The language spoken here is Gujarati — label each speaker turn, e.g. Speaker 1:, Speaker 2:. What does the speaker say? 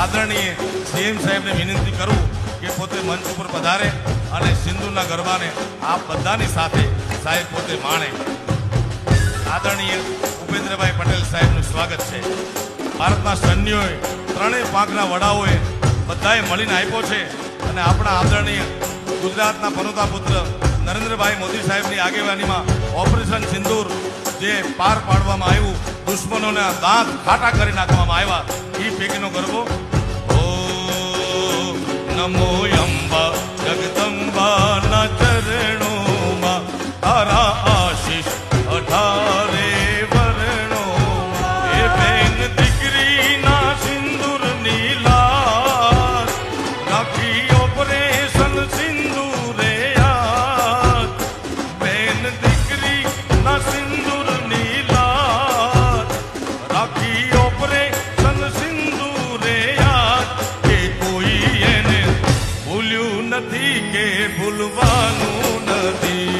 Speaker 1: આદરણીય સીએમ સાહેબને વિનંતી કરું કે પોતે મંચ ઉપર પધારે અને સિંધુના ગરબાને આપ બધાની સાથે સાહેબ પોતે માણે. આદરણીય ઉપેન્દ્રભાઈ પટેલ સાહેબનું સ્વાગત છે. ભારતના સૈન્યોએ ત્રણેય પાંખના વડાઓએ બધાએ મળીને આપ્યો છે અને આપણા આદરણીય ગુજરાતના પનોતા પુત્ર નરેન્દ્રભાઈ મોદી સાહેબની આગેવાનીમાં ઓપરેશન સિંદૂર જે પાર પાડવામાં આવ્યું, દુશ્મનોના દાંત ખાટા કરી નાખવામાં આવ્યા એ પૈકીનો ગરબો నమోయంబ జగత નથી કે ભૂલવાનું નથી